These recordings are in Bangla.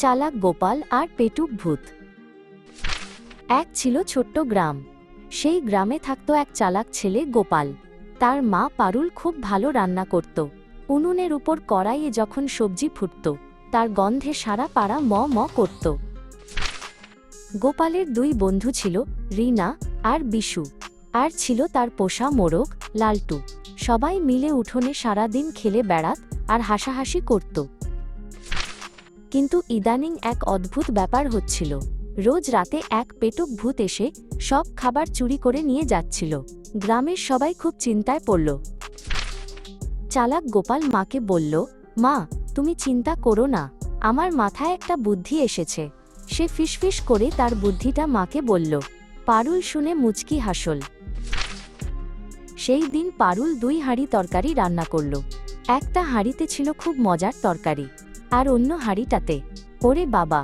চালাক গোপাল আর পেটুক ভূত। এক ছিল ছোট্ট গ্রাম। সেই গ্রামে থাকত এক চালাক ছেলে গোপাল। তার মা পারুল খুব ভালো রান্না করত। উনুনের উপর কড়াইয়ে যখন সবজি ফুটত, তার গন্ধে সারা পাড়া ম ম করত। গোপালের দুই বন্ধু ছিল রিনা আর বিশু। আর ছিল তার পোষা মোরগ, লালটু। সবাই মিলে উঠোনে সারাদিন খেলে বেড়াত আর হাসাহাসি করত। কিন্তু ইদানিং এক অদ্ভুত ব্যাপার হচ্ছিল। রোজ রাতে এক পেটুক ভূত এসে সব খাবার চুরি করে নিয়ে যাচ্ছিল। গ্রামের সবাই খুব চিন্তায় পড়ল। চালাক গোপাল মাকে বলল, মা, তুমি চিন্তা করো না। আমার মাথায় একটা বুদ্ধি এসেছে। সে ফিসফিস করে তার বুদ্ধিটা মাকে বলল, পারুল শুনে মুচকি হাসল। সেই দিন পারুল দুই হাঁড়ি তরকারি রান্না করল। একটা হাঁড়িতে ছিল খুব মজার তরকারি। আর অন্য হাঁড়িটাতে। ওরে বাবা,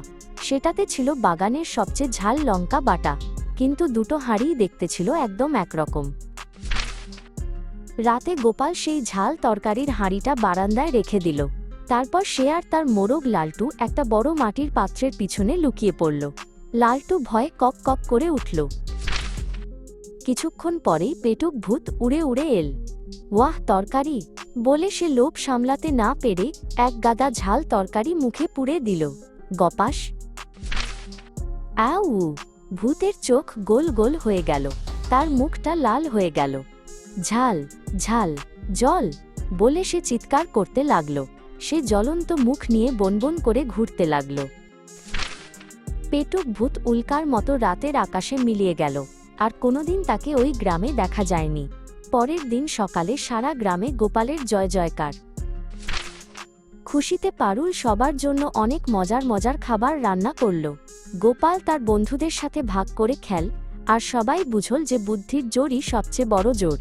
সেটাতে ছিল বাগানের সবচেয়ে ঝাল লঙ্কা বাটা, কিন্তু দুটো হাঁড়িই দেখতে ছিল একদম একরকম। রাতে গোপাল সেই ঝাল তরকারির হাঁড়িটা বারান্দায় রেখে দিল। তারপর সে আর তার মোরগ লালটু একটা বড় মাটির পাত্রের পিছনে লুকিয়ে পড়ল। লালটু ভয়ে কক কক করে উঠল। কিছুক্ষণ পরেই পেটুক ভূত উড়ে উড়ে এল। ওয়াহ, তরকারি! বলে সে লোভ সামলাতে না পেরে এক গাদা ঝাল তরকারি মুখে পুড়ে দিল। গপাস! আউ! ভূতের চোখ গোল গোল হয়ে গেল। তার মুখটা লাল হয়ে গেল। ঝাল ঝাল, জল! বলে সে চিৎকার করতে লাগল। সে জ্বলন্ত মুখ নিয়ে বনবন করে ঘুরতে লাগল। পেটুক ভূত উল্কার মতো রাতের আকাশে মিলিয়ে গেল। আর কোনোদিন তাকে ওই গ্রামে দেখা যায়নি। পরের দিন সকালে সারা গ্রামে গোপালের জয় জয়কার। খুশিতে পারুল সবার জন্য অনেক মজার মজার খাবার রান্না করল। গোপাল তার বন্ধুদের সাথে ভাগ করে খেল, আর সবাই বুঝল যে বুদ্ধির জোরই সবচেয়ে বড় জোর।